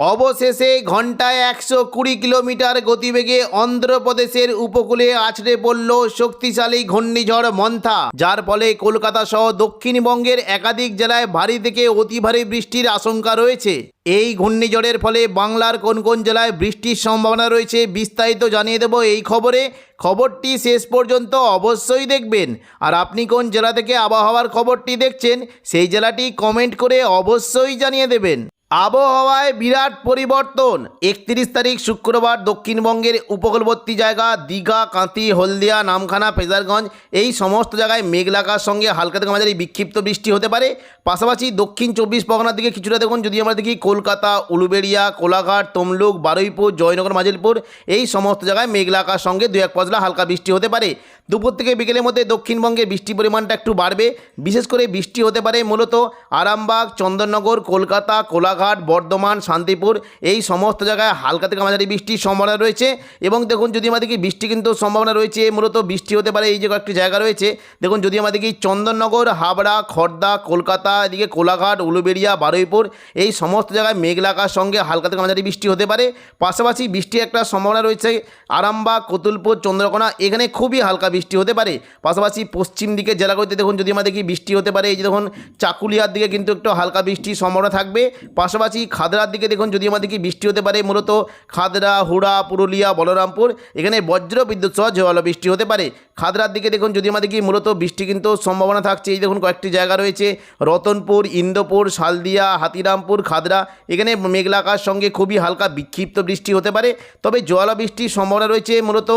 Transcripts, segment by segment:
অবশেষে ঘন্টায় একশো কুড়ি কিলোমিটার গতিবেগে অন্ধ্রপ্রদেশের উপকূলে আছড়ে পড়ল শক্তিশালী ঘূর্ণিঝড় মন্থা। যার ফলে কলকাতা সহ দক্ষিণবঙ্গের একাধিক জেলায় ভারী থেকে অতি ভারী বৃষ্টির আশঙ্কা রয়েছে। এই ঘূর্ণিঝড়ের ফলে বাংলার কোন কোন জেলায় বৃষ্টির সম্ভাবনা রয়েছে বিস্তারিত জানিয়ে দেব এই খবরে। খবরটি শেষ পর্যন্ত অবশ্যই দেখবেন। আর আপনি কোন জেলা থেকে আবহাওয়ার খবরটি দেখছেন, সেই জেলাটি কমেন্ট করে অবশ্যই জানিয়ে দেবেন। আবহাওয়ায় বিরাট পরিবর্তন। একত্রিশ তারিখ শুক্রবার দক্ষিণবঙ্গের উপকূলবর্তী জায়গা দীঘা কাঁতি হলদিয়া, নামখানা, ফেজারগঞ্জ, এই সমস্ত জায়গায় মেঘলাকার সঙ্গে হালকা থেকে মাঝারি বিক্ষিপ্ত বৃষ্টি হতে পারে। পাশাপাশি দক্ষিণ চব্বিশ পরগনার দিকে কিছুটা দেখুন যদি আমরা দেখি কলকাতা, উলুবেড়িয়া, কোলাঘাট, তমলুক, বারুইপুর, জয়নগর, মাজিলপুর, এই সমস্ত জায়গায় মেঘলাকার সঙ্গে দু এক পজলা হালকা বৃষ্টি হতে পারে। দুপুর থেকে বিকেলের মধ্যে দক্ষিণবঙ্গে বৃষ্টির পরিমাণটা একটু বাড়বে। বিশেষ করে বৃষ্টি হতে পারে মূলত আরামবাগ, চন্দননগর, কলকাতা, কোলাঘাট, বর্ধমান, শান্তিপুর। এই সমস্ত জায়গায় হালকা থেকে মাঝারি বৃষ্টির সম্ভাবনা রয়েছে এবং দেখুন যদি আমাদের কি বৃষ্টি কিন্তু সম্ভাবনা রয়েছে, মূলত বৃষ্টি হতে পারে এই যে কয়েকটি জায়গা রয়েছে। দেখুন যদি আমাদের কি চন্দননগর, হাবড়া, খর্দা, কলকাতা, এদিকে কোলাঘাট, উলুবেড়িয়া, বারুইপুর, এই সমস্ত জায়গায় মেঘলাকার সঙ্গে হালকা থেকে মাঝারি বৃষ্টি হতে পারে। পাশাপাশি বৃষ্টির একটা সম্ভাবনা রয়েছে আরামবাগ, কতুলপুর, চন্দ্রকোনা, এখানে খুবই হালকা বৃষ্টি হতে পারে। পাশাপাশি পশ্চিম দিকে জেলাগুলিতে দেখুন, যদি আমাদের দেখি বৃষ্টি হতে পারে, এই যে দেখুন, চাকুলিয়ার দিকে কিন্তু একটু হালকা বৃষ্টির সম্ভাবনা থাকবে। পাশাপাশি খাদড়ার দিকে দেখুন, যদি আমাদের কি বৃষ্টি হতে পারে, মূলত খাদড়া হুড়া, পুরুলিয়া, বলরামপুর, এখানে বজ্র বিদ্যুৎ সহ জল বৃষ্টি হতে পারে। খাদড়ার দিকে দেখুন যদি আমাদের কি মূলত বৃষ্টি কিন্তু সম্ভাবনা থাকছে। এই দেখুন, কয়েকটি জায়গা রয়েছে। রতনপুর, ইন্দোপুর, শালদিয়া, হাতিরামপুর খাদড়া এখানে মেঘলাকার সঙ্গে খুবই হালকা বিক্ষিপ্ত বৃষ্টি হতে পারে। তবে জোয়ালা বৃষ্টির সম্ভাবনা রয়েছে মূলত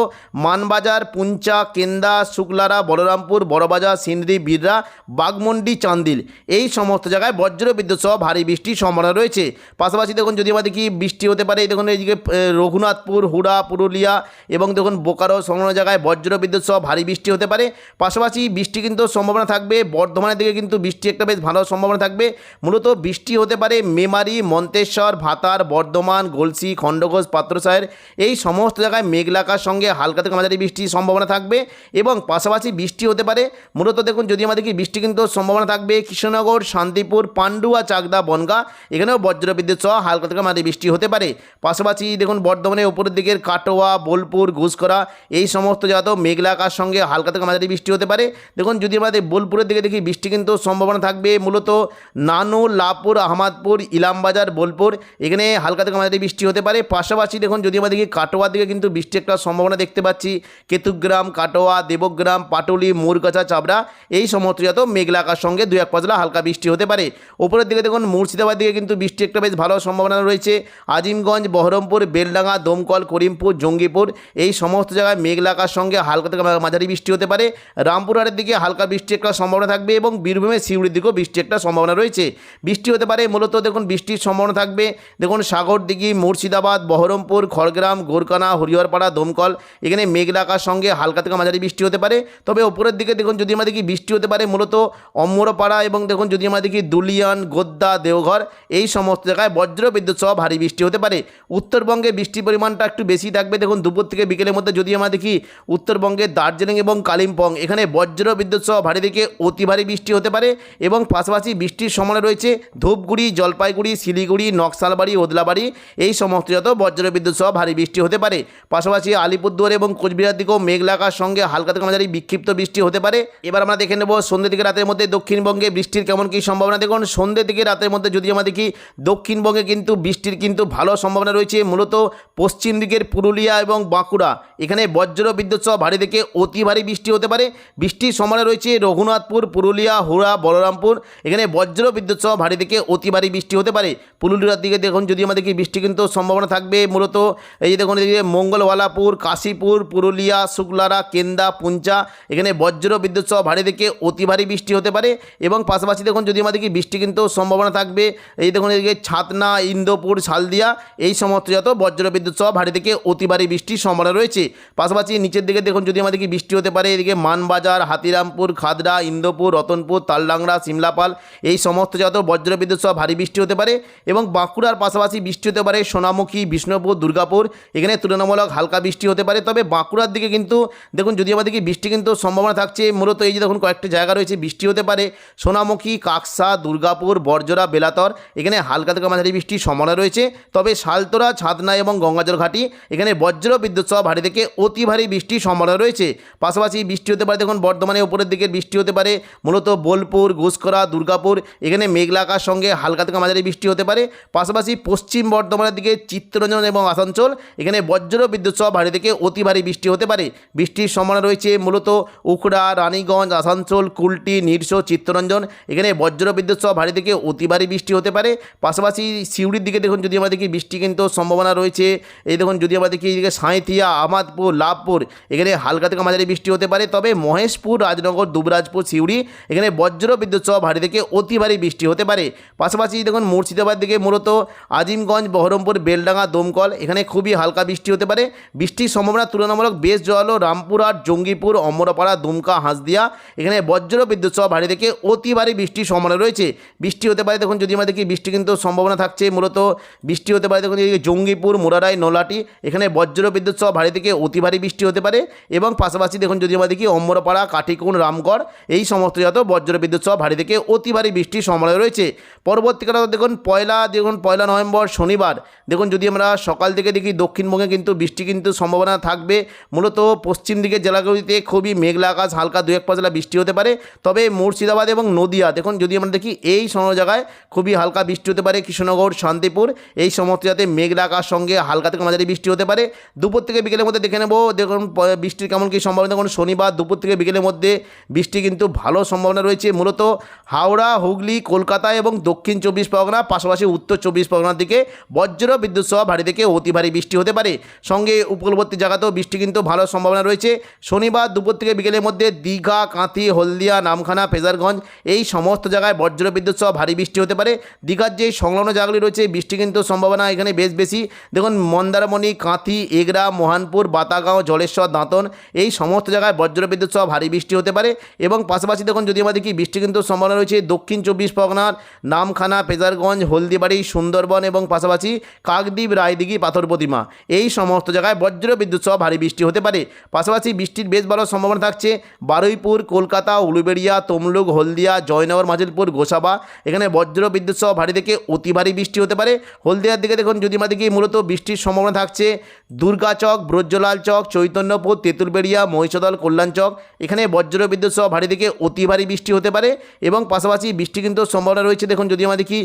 মানবাজার, পুঞ্চা, কেন্দা, শুক্লারা, বলরামপুর, বড়বাজার, সিন্দ্রি, বিররা বাগমন্ডি চান্দিল। এই সমস্ত জায়গায় বজ্র বিদ্যুৎ সহ ভারী বৃষ্টির সম্ভাবনা রয়েছে। পাশাপাশি দেখুন যদি আমাদের কি বৃষ্টি হতে পারে দেখুন, এইদিকে রঘুনাথপুর, হুড়া, পুরুলিয়া এবং দেখুন, বোকারো, সংলগ্ন জায়গায় বজ্র বিদ্যুৎ সহ ভারী বৃষ্টি হতে পারে। পাশাপাশি বৃষ্টি কিন্তু সম্ভাবনা থাকবে। বর্ধমানের দিকে কিন্তু বৃষ্টি একটা বেশ ভালো সম্ভাবনা থাকবে। মূলত বৃষ্টি হতে পারে মেমারি, মন্তেশ্বর, ভাতার, বর্ধমান, গলসি, খণ্ডঘোষ পাত্রসায়ের এই সমস্ত জায়গায় মেঘলাকার সঙ্গে হালকা থেকে মাঝারি বৃষ্টির সম্ভাবনা থাকবে এবং পাশাপাশি বৃষ্টি হতে পারে। মূলত দেখুন যদি আমাদের কি বৃষ্টি কিন্তু সম্ভাবনা থাকবে, কৃষ্ণনগর, শান্তিপুর, পান্ডুয়া, চাকদা, বনগা, এখানেও বজ্রবিদ্যুৎ সহ হালকা থেকে মাঝারি বৃষ্টি হতে পারে। পাশাপাশি দেখুন, বর্ধমানের উপরের দিকের কাটোয়া, বোলপুর ঘুষকরা এই সমস্ত জায়গাতেও মেঘলাকার সঙ্গে হালকা থেকে মাঝারি বৃষ্টি হতে পারে। দেখুন, যদি আমাদের বোলপুরের দিকে দেখি, বৃষ্টি কিন্তু সম্ভাবনা থাকবে মূলত নানু, লাপুর, আহমদপুর, ইলামবাজার, বোলপুর। এখানে হালকা থেকে মাঝারি বৃষ্টি হতে পারে। পাশাপাশি দেখুন, যদি আমাদের কি কাটোয়ার দিকে কিন্তু বৃষ্টি একটা সম্ভাবনা দেখতে পাচ্ছি। কেতুগ্রাম, কাটোয়া, দেবগ্রাম, পাটুলি, মুরগাছা, চাবড়া, এই সমস্ত জাত মেঘলাকার সঙ্গে দু এক পাতলা হালকা বৃষ্টি হতে পারে। ওপরের দিকে দেখুন মুর্শিদাবাদ দিকে কিন্তু বৃষ্টি একটা বেশ ভালো সম্ভাবনা রয়েছে। আজিমগঞ্জ, বহরমপুর, বেলডাঙ্গা, দমকল, করিমপুর, জঙ্গিপুর, এই সমস্ত জায়গায় মেঘলাকার সঙ্গে হালকা থেকে মাঝারি বৃষ্টি হতে পারে। রামপুরহাটের দিকে হালকা বৃষ্টি একটা সম্ভাবনা থাকবে এবং বীরভূমের সিউড়ির দিকেও বৃষ্টি একটা সম্ভাবনা রয়েছে। বৃষ্টি হতে পারে, মূলত দেখুন বৃষ্টির সম্ভাবনা থাকবে। দেখুন সাগরদিঘি, মুর্শিদাবাদ, বহরমপুর, খড়গ্রাম গোরকানা হরিহরপাড়া, দমকল, এখানে মেঘলাকার সঙ্গে হালকা থেকে মাঝারি বৃষ্টি হতে পারে। তবে ওপরের দিকে দেখুন যদি আমরা দেখি বৃষ্টি হতে পারে, মূলত অম্মরপাড়া এবং দেখুন যদি আমরা দেখি দুলিয়ান, গোদ্দা, দেওঘর, এই সমস্ত জায়গায় বজ্র বিদ্যুৎ সহ ভারী বৃষ্টি হতে পারে। উত্তরবঙ্গে বৃষ্টির পরিমাণটা একটু বেশি থাকবে। দেখুন দুপুর থেকে বিকেলের মধ্যে যদি আমরা দেখি, উত্তরবঙ্গে দার্জিলিং এবং কালিম্পং। এখানে বজ্র বিদ্যুৎ সহ ভারী থেকে অতি ভারী বৃষ্টি হতে পারে এবং পাশাপাশি বৃষ্টির সময় রয়েছে ধূপগুড়ি, জলপাইগুড়ি, শিলিগুড়ি, নকশালবাড়ি, ওদলাবাড়ি। এই সমস্ত যত বজ্র বিদ্যুৎ সহ ভারী বৃষ্টি হতে পারে। পাশাপাশি আলিপুরদুয়ার এবং কোচবিহার দিকেও মেঘলাকার সঙ্গে হালকা থেকে মাঝারি বিক্ষিপ্ত বৃষ্টি হতে পারে। এবার আমরা দেখে নেব সন্ধ্যে থেকে রাতের মধ্যে দক্ষিণবঙ্গে বৃষ্টির কেমন কী সম্ভাবনা। দেখুন, সন্ধ্যে থেকে রাতের মধ্যে যদি আমরা দেখি, দক্ষিণবঙ্গে কিন্তু বৃষ্টির কিন্তু ভালো সম্ভাবনা রয়েছে। মূলত পশ্চিম দিকের পুরুলিয়া এবং বাঁকুড়া। এখানে বজ্র বিদ্যুৎ সহ ভারী থেকে অতি ভারী বৃষ্টি হতে পারে। বৃষ্টির সম্ভাবনা রয়েছে রঘুনাথপুর, পুরুলিয়া, হুড়া, বলরামপুর। এখানে বজ্র বিদ্যুৎ সহ ভারী থেকে অতি ভারী বৃষ্টি হতে পারে। পুরুলিয়ার দিকে দেখুন যদি আমাদের কি বৃষ্টি কিন্তু সম্ভাবনা থাকবে মূলত, এই যে দেখুন, এদিকে মঙ্গলওয়ালাপুর কাশীপুর, পুরুলিয়া, শুক্লারা, কেন্দা, পুঞ্চা, এখানে বজ্র বিদ্যুৎ সহ ভারী থেকে অতি ভারী বৃষ্টি হতে পারে। এবং পাশাপাশি দেখুন যদি আমাদের কি বৃষ্টি কিন্তু সম্ভাবনা থাকবে, এই দেখুন, এদিকে ছাতনা, ইন্দোপুর, শালদিয়া, এই সমস্ত যত বজ্র বিদ্যুৎ সহ ভারী থেকে অতি ভারী বৃষ্টির সম্ভাবনা রয়েছে। পাশাপাশি নিচের দিকে দেখুন যদি আমাদের কি বৃষ্টি হতে পারে। এদিকে মানবাজার, হাতিরামপুর, খাদড়া, ইন্দোপুর, রতনপুর, তালডাংরা, সিমলাপাল এই সমস্ত যত বজ্রবিদ্যুৎ সহ ভারী বৃষ্টি হতে পারে এবং বাঁকুড়ার পাশাপাশি বৃষ্টি হতে পারে সোনামুখী, বিষ্ণুপুর, দুর্গাপুর। এখানে তুলনামূলক হালকা বৃষ্টি হতে পারে। তবে বাঁকুড়ার দিকে কিন্তু দেখুন যদি আমাদেরকে বৃষ্টি কিন্তু সম্ভাবনা থাকছে, মূলত এই যে দেখুন কয়েকটি জায়গা রয়েছে বৃষ্টি হতে পারে। সোনামুখী, কাকসা, দুর্গাপুর বর্জরা বেলাতর, এখানে হালকা থেকে মাঝারি বৃষ্টির সম্ভাবনা রয়েছে। তবে শালতোরা ছাদনা এবং গঙ্গাজল ঘাটি, এখানে বজ্র বিদ্যুৎ সহ ভারী থেকে অতি ভারী বৃষ্টির সম্ভাবনা রয়েছে। পাশাপাশি বৃষ্টি হতে পারে, দেখুন বর্ধমানে উপরের দিকে বৃষ্টি হতে পারে, মূলত বোলপুর ঘুষকরা দুর্গাপুর, এখানে মেঘলা আকাশ সঙ্গে হালকা থেকে মাঝারি বৃষ্টি হতে পারে, পাশাপাশি পশ্চিম বর্ধমানের দিকে চিত্তরঞ্জন এবং আসানসোল, এখানে বজ্র বিদ্যুৎ সহ ভারী থেকে অতি ভারী বৃষ্টি হতে পারে, বৃষ্টির সম্ভাবনা রয়েছে মূলত উখড়া, রানীগঞ্জ, আসানসোল, কুলটি, নিরসো, চিত্তরঞ্জন, এখানে বজ্র বিদ্যুৎ সহ ভারী থেকে অতি ভারী বৃষ্টি হতে পারে, পাশাপাশি সিউড়ির দিকে দেখুন যদি আমরা দেখি বৃষ্টি কিন্তু সম্ভাবনা রয়েছে, এই দেখুন যদি আমরা দেখি এদিকে সাঁইথিয়া আমাদপুর লাভপুর, এখানে হালকা থেকে মাঝারি বৃষ্টি হতে পারে, তবে মহেশপুর, রাজনগর, দুবরাজপুর, সিউড়ি, এখানে বজ্র বিদ্যুৎ সহ ভারী থেকে অতি ভারী বৃষ্টি হতে পারে। পাশাপাশি দেখুন মুর্শিদাবাদ দিকে মূলত আজিমগঞ্জ, বহরমপুর, বেলডাঙ্গা, দমকল, এখানে খুবই হালকা বৃষ্টি হতে পারে। বৃষ্টির সম্ভাবনা তুলনামূলক বেশ জলো রামপুরহাট, জঙ্গিপুর, অমরপাড়া, দুমকা, হাঁসদিয়া, এখানে বজ্র বিদ্যুৎ সহ ভারী থেকে অতি ভারী বৃষ্টির সম্ভাবনা রয়েছে। বৃষ্টি হতে পারে দেখুন যদি আমরা দেখি বৃষ্টি কিন্তু সম্ভাবনা থাকছে, মূলত বৃষ্টি হতে পারে দেখুন জঙ্গিপুর, মোরারাই, নোলাটি, এখানে বজ্র বিদ্যুৎ সহ ভারী থেকে অতি ভারী বৃষ্টি হতে পারে এবং পাশাপাশি দেখুন যদি আমরা দেখি অম্বরপাড়া কাঠিকুণ রামগড়, এই সমস্ত জাত বজ্র বিদ্যুৎ সহ ভারী থেকে অতি ভারী বৃষ্টির সম্ভাবনা রয়েছে। পরবর্তীকালে দেখুন, পয়লা দেখুন, পয়লা নভেম্বর, শনিবার। দেখুন যদি আমরা সকাল থেকে দেখি, দক্ষিণবঙ্গে কিন্তু বৃষ্টি কিন্তু সম্ভাবনা থাকবে। মূলত পশ্চিম দিকের জেলাগুলিতে খুবই মেঘলা আকাশ, হালকা দু এক পাঁচলা বৃষ্টি হতে পারে। তবে মুর্শিদাবাদ এবং নদিয়া, দেখুন যদি আমরা দেখি, এই সমস্ত জায়গায় খুবই হালকা বৃষ্টি হতে পারে। কৃষ্ণনগর, শান্তিপুর, এই সমস্ত জায়গাতে মেঘলা আকাশ সঙ্গে হালকা থেকে মাঝারি বৃষ্টি হতে পারে। দুপুর থেকে বিকেলের মধ্যে দেখে নেব, দেখুন বৃষ্টির কেমন কী সম্ভাবনা দেখুন শনিবার দুপুর থেকে বিকেলের মধ্যে বৃষ্টি কিন্তু ভালো সম্ভাবনা রয়েছে। মূলত হাওড়া, হুগলি, কলকাতা এবং দক্ষিণ চব্বিশ পরগনা, পাশাপাশি উত্তর চব্বিশ পরগনার দিকে বজ্র বিদ্যুৎ সহ ভারী থেকে অতি ভারী বৃষ্টি হতে পারে। সঙ্গে উপকূলবর্তী জায়গাতেও বৃষ্টি কিন্তু ভালো সম্ভাবনা রয়েছে। শনিবার দুপুর থেকে বিকেলের মধ্যে দীঘা, কাঁথি, হলদিয়া, নামখানা, ফেজারগঞ্জ এই সমস্ত জায়গায় বজ্র বিদ্যুৎ সহ ভারী বৃষ্টি হতে পারে। দীঘার যে সংলগ্ন জায়গাগুলি রয়েছে, বৃষ্টি কিন্তু সম্ভাবনা এখানে বেশ বেশি। দেখুন, মন্দারমণি, কাঁথি, এগরা, মোহানপুর, বাতাগাঁও, জলেশ্বর, দাঁতন এই সমস্ত জায়গায় বজ্র বিদ্যুৎ সহ ভারী বৃষ্টি হতে পারে এবং পাশাপাশি দেখুন যদি আমরা দেখি বৃষ্টি কিন্তু সম্ভাবনা রয়েছে, দক্ষিণ চব্বিশ পরগনার নামখানা পেজারগঞ্জ হলদিবাড়ি, সুন্দরবন এবং পাশাপাশি কাকদ্বীপ, রায়দিঘি, পাথর প্রতিমা। এই সমস্ত জায়গায় বজ্র বিদ্যুৎ সহ ভারী বৃষ্টি হতে পারে। পাশাপাশি বৃষ্টির বেশ ভালো সম্ভাবনা থাকছে বারুইপুর, কলকাতা, উলুবেড়িয়া, তমলুক, হলদিয়া, জয়নগর, মাজিলপুর, গোসাবা। এখানে বজ্র বিদ্যুৎ সহ ভারী থেকে অতি ভারী বৃষ্টি হতে পারে। হলদিয়ার দিকে দেখুন যদি আমরা দেখি মূলত বৃষ্টির সম্ভাবনা থাকছে, দুর্গাচক, ব্রজলাল চক, চৈতন্যপুর, তেঁতুলবেড়িয়া মহিষদল, কল্যাণ চক, এখানে বজ্র বিদ্যুৎ সহ ভারী থেকে অতি ভারী বৃষ্টি হতে পারে এবং পাশাপাশি বৃষ্টি কিন্তু সম্ভাবনা রয়েছে। দেখুন, যদি আমরা দেখি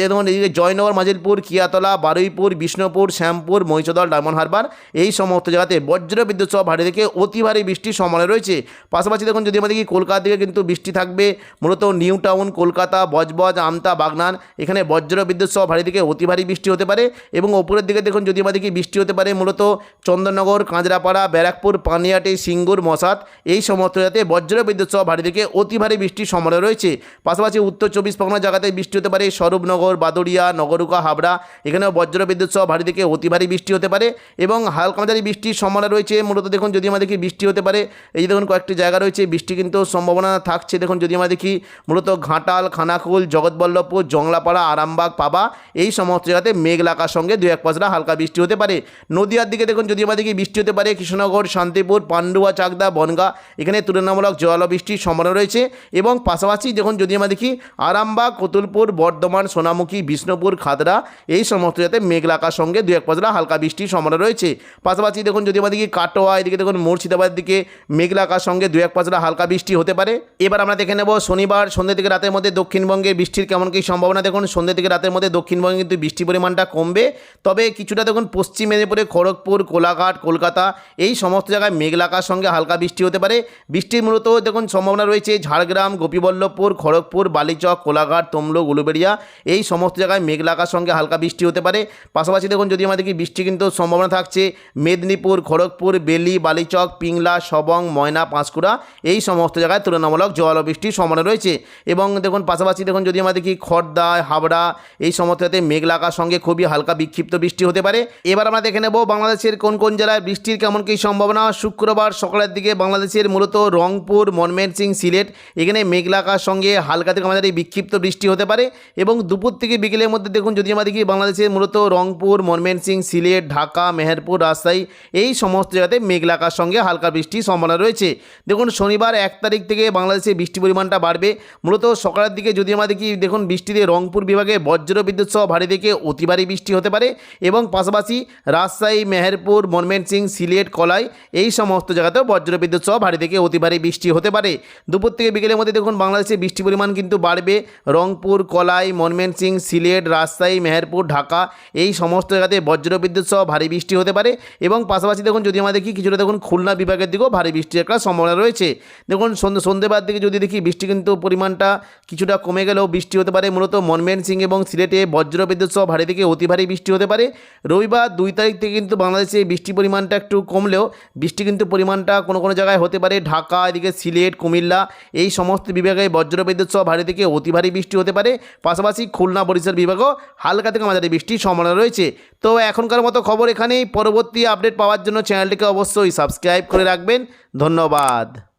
দেখুন এদিকে জয়নগর, মাজিলপুর, কিয়াতলা, বারুইপুর, বিষ্ণুপুর, শ্যামপুর, মহিষদল, ডায়মন্ড হারবার, এই সমস্ত জায়গাতে বজ্র বিদ্যুৎ সহ ভারী থেকে অতি ভারী বৃষ্টির সম্ভাবনা রয়েছে। পাশাপাশি দেখুন, যদি আমরা দেখি কলকাতা দিকে কিন্তু বৃষ্টি থাকবে। মূলত নিউ টাউন, কলকাতা, বজবজ, আমতা, বাগনান, এখানে বজ্র বিদ্যুৎ সহ ভারী থেকে অতি ভারী বৃষ্টি হতে পারে এবং ওপরের দিকে দেখুন, যদি আমরা দেখি, বৃষ্টি হতে পারে মূলত চন্দননগর, কাঁচরাপাড়া, ব্যারাকপুর, পানিয়াটি সিঙ্গুর, মশাত এই সমস্ত জায়গাতে বজ্র বিদ্যুৎ সহ ভারী থেকে অতি ভারী বৃষ্টির সম্ভাবনা রয়েছে। পাশাপাশি উত্তর চব্বিশ পরগনা জায়গাতে বৃষ্টি হতে পারে। স্বরূপনগর, বাদুড়িয়া, নগরুকা, হাবড়া এখানেও বজ্র বিদ্যুৎ সহ ভারী থেকে অতি ভারী বৃষ্টি হতে পারে এবং হালকা মাঝারি বৃষ্টির সম্ভাবনা রয়েছে। মূলত দেখুন যদি আমরা দেখি বৃষ্টি হতে পারে, এই দেখুন কয়েকটি জায়গা রয়েছে, বৃষ্টি কিন্তু সম্ভাবনা থাকছে। দেখুন যদি আমরা দেখি মূলত ঘাটাল, খানাকুল, জগৎবল্লভপুর, জংলাপাড়া, আরামবাগ, পাবা এই সমস্ত জায়গাতে মেঘলা আকার সঙ্গে দু এক পাঁচটা হালকা বৃষ্টি হতে পারে। নদীয়ার দিকে দেখুন যদি আমরা দেখি বৃষ্টি হতে পারে, কৃষ্ণনগর, শান্তিপুর পান্ডুয়া, চাকদা, বনগা, এখানে তুলনামূলক জল বৃষ্টির সম্ভাবনা রয়েছে এবং পাশাপাশি দেখুন যদি আমরা দেখি আরামবাগ, কতুলপুর, বর্ধমান, সোনামুখী, বিষ্ণুপুর খাদড়া এই সমস্ত জায়গাতে মেঘলা আকার সঙ্গে দু এক পাঁচটা হালকা বৃষ্টির সম্ভাবনা রয়েছে। পাশাপাশি দেখুন যদি আমরা দেখি কাটোয়া, এদিকে দেখুন মুর্শিদাবাদ দিকে মেঘলা আকার সঙ্গে দু এক পাঁচটা হালকা বৃষ্টি হতে পারে। এবার আমরা দেখে নেব শনিবার, সন্ধ্যে থেকে রাতের মধ্যে দক্ষিণবঙ্গে বৃষ্টির কেমন কী সম্ভাবনা। দেখুন সন্ধ্যে থেকে রাতের মধ্যে দক্ষিণবঙ্গে কিন্তু বৃষ্টির পরিমাণটা কমবে। তবে কিছুটা দেখুন পশ্চিম মেদিনীপুরে খড়গপুর, কোলাঘাট, কলকাতা, এই সমস্ত জায়গায় মেঘলা আকার সঙ্গে হালকা বৃষ্টি হতে পারে। বৃষ্টির মূলত দেখুন, সম্ভাবনা রয়েছে ঝাড়গ্রাম, গোপীবল্লভপুর, খড়গপুর, বালিচক, কোলাঘাট, তমলুক, উলুবেড়িয়া। এই সমস্ত জায়গায় মেঘলা আকার সঙ্গে হালকা বৃষ্টি হতে পারে। পাশাপাশি দেখুন, যদি আমাদের কি বৃষ্টি কিন্তু সম্ভাবনা থাকছে, মেদিনীপুর, খড়গপুর, বেলি, বালিচক, পিংলা, সবং, ময়না, পাঁশকুড়া, এই সমস্ত জায়গায় তুলনামূলক ও বৃষ্টির সম্ভাবনা রয়েছে। এবং দেখুন, পাশাপাশি দেখুন, যদি আমাদের কি খড়দা হাবড়া, এই সমস্ত জায়গাতে মেঘলা আকার সঙ্গে খুবই হালকা বিক্ষিপ্ত বৃষ্টি হতে পারে। এবার আমরা দেখে নেব বাংলাদেশের কোন কোন জেলায় বৃষ্টির কেমন কী সম্ভাবনা। শুক্রবার শুক্রবার সকালের দিকে বাংলাদেশের মূলত রংপুর ময়মনসিং সিলেট, এখানে মেঘলা আকাশ সঙ্গে হালকা থেকে আমাদের এই বিক্ষিপ্ত বৃষ্টি হতে পারে এবং দুপুর থেকে বিকেলের মধ্যে দেখুন যদি আমরা দেখি বাংলাদেশের মূলত রংপুর ময়মনসিং সিলেট, ঢাকা, মেহেরপুর, রাজশাহী এই সমস্ত জায়গাতে মেঘলা আকাশ সঙ্গে হালকা বৃষ্টির সম্ভাবনা রয়েছে। দেখুন শনিবার এক তারিখ থেকে বাংলাদেশে বৃষ্টির পরিমাণটা বাড়বে। মূলত সকালের দিকে যদি আমরা দেখি, দেখুন বৃষ্টিতে রংপুর বিভাগে বজ্র বিদ্যুৎ সহ ভারী থেকে অতি ভারী বৃষ্টি হতে পারে এবং পাশাপাশি রাজশাহী, মেহেরপুর ময়মনসিং সিলেট, কলাই এই সমস্ত জায়গাতেও বজ্র বিদ্যুৎ সহ ভারী থেকে অতি ভারী বৃষ্টি হতে পারে। দুপুর থেকে বিকেলের মধ্যে দেখুন, বাংলাদেশে বৃষ্টির পরিমাণ কিন্তু বাড়বে। রংপুর, কলাই ময়মনসিং সিলেট, রাজশাহী, মেহেরপুর, ঢাকা এই সমস্ত জায়গাতে বজ্র বিদ্যুৎ সহ ভারী বৃষ্টি হতে পারে এবং পাশাপাশি দেখুন, যদি আমরা দেখি, কিছুটা দেখুন, খুলনা বিভাগের দিকেও ভারী বৃষ্টির একটা সম্ভাবনা রয়েছে। দেখুন, সন্ধ্যে সন্ধ্যেবার দিকে যদি দেখি, বৃষ্টি কিন্তু পরিমাণটা কিছুটা কমে গেলেও বৃষ্টি হতে পারে। মূলত ময়মনসিং এবং সিলেটে বজ্র বিদ্যুৎ সহ ভারী থেকে অতি ভারী বৃষ্টি হতে পারে। রবিবার দুই তারিখ থেকে কিন্তু বাংলাদেশে বৃষ্টির পরিমাণটা একটু কমলেও বৃষ্টি কিন্তু পরিমাণটা কোনো কোনো জায়গায় হতে পারে, ঢাকা, এদিকে সিলেট, কুমিল্লা, এই সমস্ত বিভাগে বজ্র বিদ্যুৎ সহ ভারী থেকে অতি ভারী বৃষ্টি হতে পারে। পাশাপাশি খুলনা বরিশাল বিভাগও হালকা থেকে মাঝারি বৃষ্টির সম্ভাবনা রয়েছে। তো এখনকার মতো খবর এখানেই, পরবর্তী আপডেট পাওয়ার জন্য চ্যানেলটিকে অবশ্যই সাবস্ক্রাইব করে রাখবেন। ধন্যবাদ।